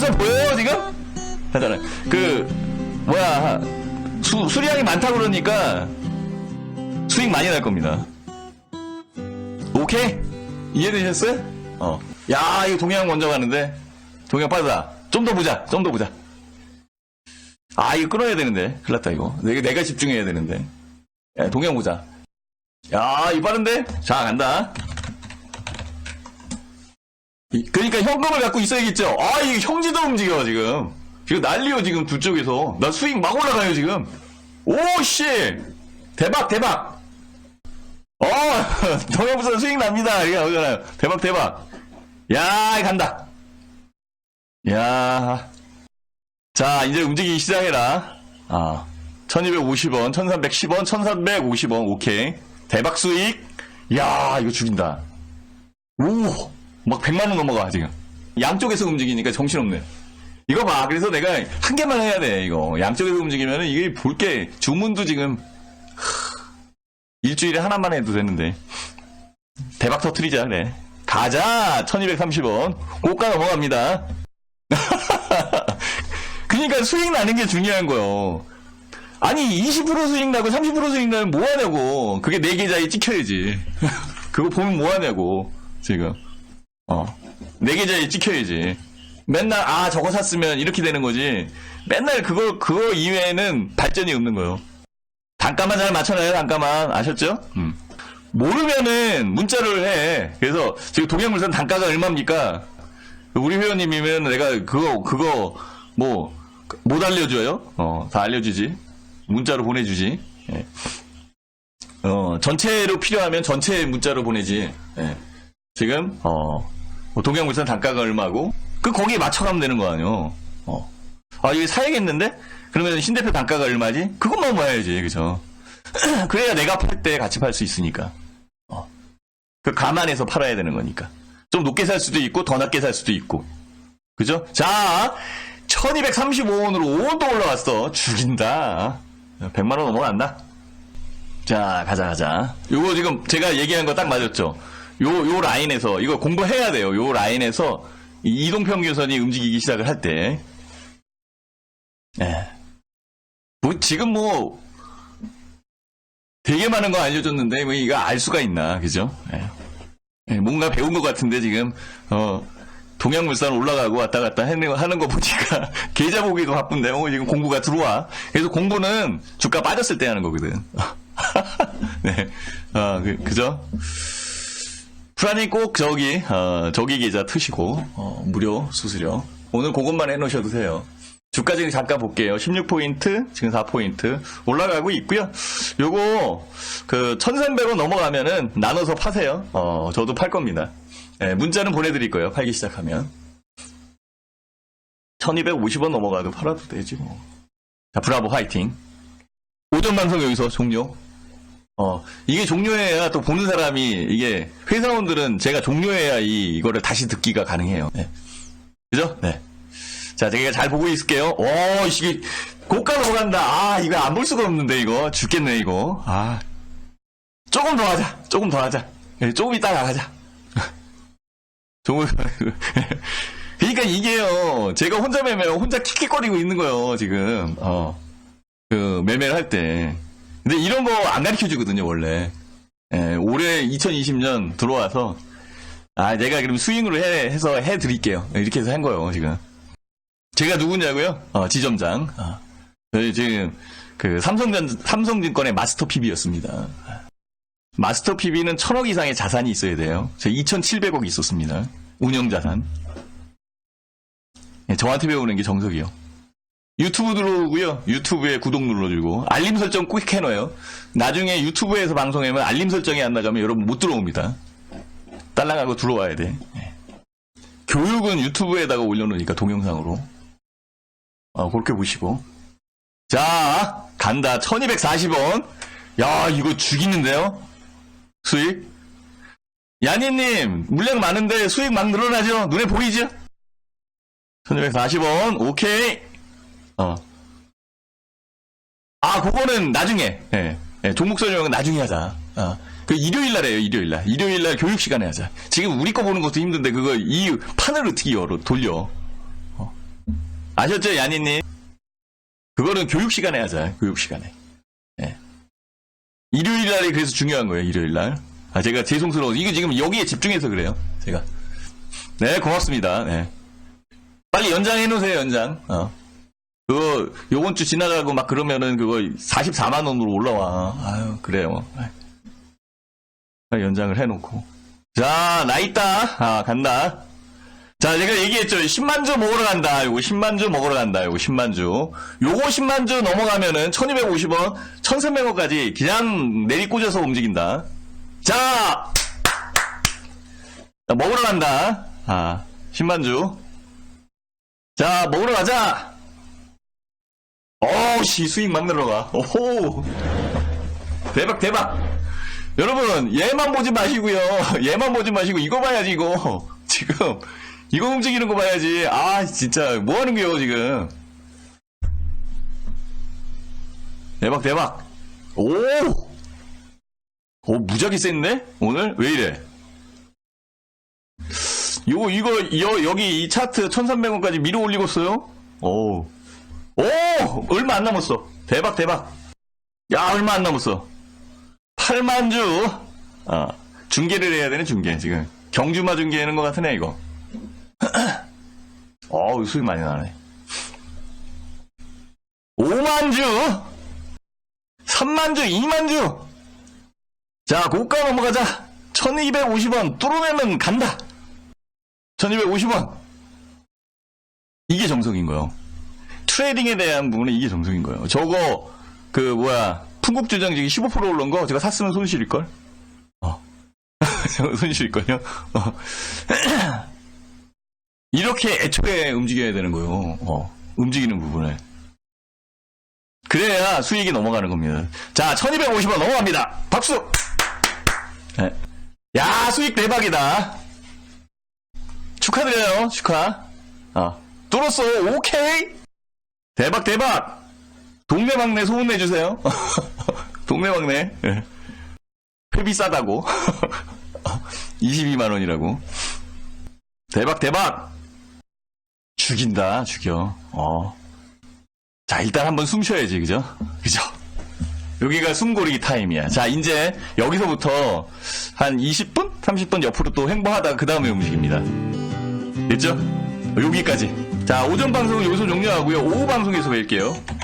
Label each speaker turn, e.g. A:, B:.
A: 동양물산 보여요 지금? 하잖아. 그 뭐야 수, 수량이 많다 그러니까 수익 많이 날 겁니다. 오케이 이해되셨어요? 어. 야 이거 동양 먼저 가는데 동양 빠르다. 좀 더 보자. 좀 더 보자. 아 이거 끊어야 되는데 큰일 났다 이거. 내가 내가 집중해야 되는데. 야, 동양 보자. 야 이거 빠른데? 자 간다. 이- 그러니까 현금을 갖고 있어야겠죠. 아, 이게 형지도 움직여, 지금. 지금 난리요, 지금 두 쪽에서. 나 수익 막 올라가요, 지금. 오, 씨! 대박, 대박! 어, 동영부산 수익 납니다. 이게 나오잖아요. 대박, 대박. 야, 간다. 야. 자, 이제 움직이기 시작해라. 아. 1250원, 1310원, 1350원, 오케이. 대박 수익. 야, 이거 죽인다. 오! 막 100만 원 넘어가, 지금. 양쪽에서 움직이니까 정신없네. 이거 봐. 그래서 내가 한 개만 해야 돼, 이거. 양쪽에서 움직이면 이게 볼 게, 주문도 지금, 하, 일주일에 하나만 해도 되는데. 대박 터트리자, 그래. 가자! 1230원. 고가 넘어갑니다. 그니까 수익 나는 게 중요한 거요. 아니, 20% 수익 나고 30% 수익 나면 뭐 하냐고. 그게 내 계좌에 찍혀야지. 그거 보면 뭐 하냐고. 지금. 어. 내 계좌에 찍혀야지. 맨날, 아, 저거 샀으면 이렇게 되는 거지. 맨날 그거, 그거 이외에는 발전이 없는 거요. 단가만 잘 맞춰놔요, 단가만. 아셨죠? 음. 모르면은 문자를 해. 그래서 지금 동양물산 단가가 얼마입니까? 우리 회원님이면 내가 그거, 그거, 뭐, 못 알려줘요? 어, 다 알려주지. 문자로 보내주지. 예. 어, 전체로 필요하면 전체 문자로 보내지. 예. 지금, 어, 뭐 동양물산 단가가 얼마고, 그, 거기에 맞춰가면 되는 거 아니요. 어. 아, 이거 사야겠는데? 그러면 신대표 단가가 얼마지? 그것만 봐야지, 그죠? 그래야 내가 팔 때 같이 팔 수 있으니까. 어. 그 감안해서 팔아야 되는 거니까. 좀 높게 살 수도 있고, 더 낮게 살 수도 있고. 그죠? 자, 1235원으로 5원 더 올라왔어. 죽인다. 100만원 넘어간다. 자, 가자, 가자. 요거 지금 제가 얘기한 거 딱 맞았죠? 요, 요 라인에서, 이거 공부해야 돼요. 요 라인에서 이 이동평균선이 움직이기 시작을 할 때. 예. 뭐, 지금 뭐, 되게 많은 거 알려줬는데, 뭐, 이거 알 수가 있나, 그죠? 예. 예, 뭔가 배운 것 같은데, 지금, 어, 동양물산 올라가고 왔다 갔다 하는, 거 보니까, 계좌 보기도 바쁜데, 어, 지금 공부가 들어와. 그래서 공부는 주가 빠졌을 때 하는 거거든. 네. 어, 그, 그죠? 프라님 꼭 저기, 어, 저기 계좌 트시고, 어, 무료 수수료. 오늘 그것만 해놓으셔도 돼요. 주가 지금 잠깐 볼게요. 16포인트, 지금 4포인트 올라가고 있고요. 요거 그 1,300원 넘어가면은 나눠서 파세요. 어, 저도 팔 겁니다. 예, 문자는 보내드릴 거예요. 팔기 시작하면. 1,250원 넘어가도 팔아도 되지 뭐. 자, 브라보 화이팅. 오전 방송 여기서 종료. 어, 이게 종료해야 또 보는 사람이 이게 회사원들은 제가 종료해야 이 이거를 다시 듣기가 가능해요. 네. 그죠? 네. 자, 제가 잘 보고 있을게요. 오, 이게 고가 넘어간다. 아, 이거 안 볼 수가 없는데 이거 죽겠네 이거. 아, 조금 더 하자. 조금 더 하자. 예, 조금 이따가 가자. 조금. 그러니까 이게요. 제가 혼자 매매하고 혼자 킥킥거리고 있는 거예요 지금. 어, 그 매매를 할 때. 근데 이런 거 안 가르쳐 주거든요 원래. 예, 올해 2020년 들어와서 아, 내가 그럼 스윙으로 해, 해서 해 드릴게요. 이렇게 해서 한 거예요 지금. 제가 누구냐고요? 어, 지점장. 어. 저희 지금 그 삼성전 삼성증권의 마스터 PB였습니다. 마스터 PB는 천억 이상의 자산이 있어야 돼요. 제가 2,700억이 있었습니다. 운영 자산. 예, 저한테 배우는 게 정석이요. 유튜브 들어오고요. 유튜브에 구독 눌러주고 알림 설정 꼭 해놔요. 나중에 유튜브에서 방송하면 알림 설정이 안 나가면 여러분 못 들어옵니다. 딸랑하고 들어와야 돼. 예. 교육은 유튜브에다가 올려놓으니까 동영상으로. 어, 그렇게 보시고. 자, 간다. 1240원. 야, 이거 죽이는데요? 수익? 야니님, 물량 많은데 수익 막 늘어나죠? 눈에 보이죠? 1240원, 오케이. 어. 아, 그거는 나중에, 예, 예, 종목 설명은 나중에 하자. 어. 그 일요일 날에요, 일요일 날. 일요일 날 교육 시간에 하자. 지금 우리 거 보는 것도 힘든데, 그거 이 판을 어떻게 열어, 돌려. 어. 아셨죠, 야니 님? 그거는 교육 시간에 하자, 교육 시간에. 예. 일요일 날이 그래서 중요한 거예요, 일요일 날. 아, 제가 죄송스러워. 이거 지금 여기에 집중해서 그래요, 제가. 네, 고맙습니다. 네. 빨리 연장해 놓으세요, 연장. 어. 그거, 요번 주 지나가고 막 그러면은 그거 44만 원으로 올라와. 아유, 그래요. 연장을 해 놓고. 자, 나 있다. 아, 간다. 자, 제가 얘기했죠. 10만 주 먹으러 간다. 요거 10만 주 먹으러 간다. 요거 10만 주. 요거 10만 주 넘어가면은 1250원, 1300원까지 그냥 내리꽂아서 움직인다. 자! 자, 먹으러 간다. 아, 10만 주. 자, 먹으러 가자! 어우씨, 수익 막 늘어가. 오호! 대박, 대박! 여러분, 얘만 보지 마시고요. 얘만 보지 마시고, 이거 봐야지, 이거. 지금, 이거 움직이는 거 봐야지. 아, 진짜, 뭐 하는 거예요, 지금. 대박, 대박. 오! 오, 무지하게 셌네? 오늘? 왜 이래? 요거, 이거, 여, 여기 이 차트 1300원까지 밀어 올리고 있어요? 오. 오! 얼마 안 남았어. 대박, 대박. 야, 얼마 안 남았어. 8만주. 아, 중계를 해야 되네, 중계, 지금. 경주마 중계하는 것 같으네, 이거. 어우, 수익 많이 나네. 5만 주! 3만 주, 2만 주! 자, 고가 넘어가자. 1250원 뚫어내면 간다. 1250원. 이게 정석인 거예요. 트레이딩에 대한 부분은 이게 정석인 거예요. 저거, 그, 뭐야, 풍국주정 지금 15% 올른 거 제가 샀으면 손실일 걸? 어. 손실일 걸요? 어. 이렇게 애초에 움직여야 되는 거예요. 어. 움직이는 부분을. 그래야 수익이 넘어가는 겁니다. 자, 1250원 넘어갑니다. 박수! 네. 야, 수익 대박이다. 축하드려요, 축하. 어. 뚫었어, 오케이! 대박, 대박! 동네 막내 소문 내주세요. 동네 막내. 예. 회비 싸다고. 22만원이라고. 대박, 대박! 죽인다, 죽여. 어. 자, 일단 한번 숨 쉬어야지, 그죠? 그죠? 여기가 숨고르기 타임이야. 자, 이제 여기서부터 한 20분? 30분 옆으로 또 행보하다가 그 다음에 움직입니다. 됐죠? 여기까지. 자, 오전 방송은 여기서 종료하고요. 오후 방송에서 뵐게요.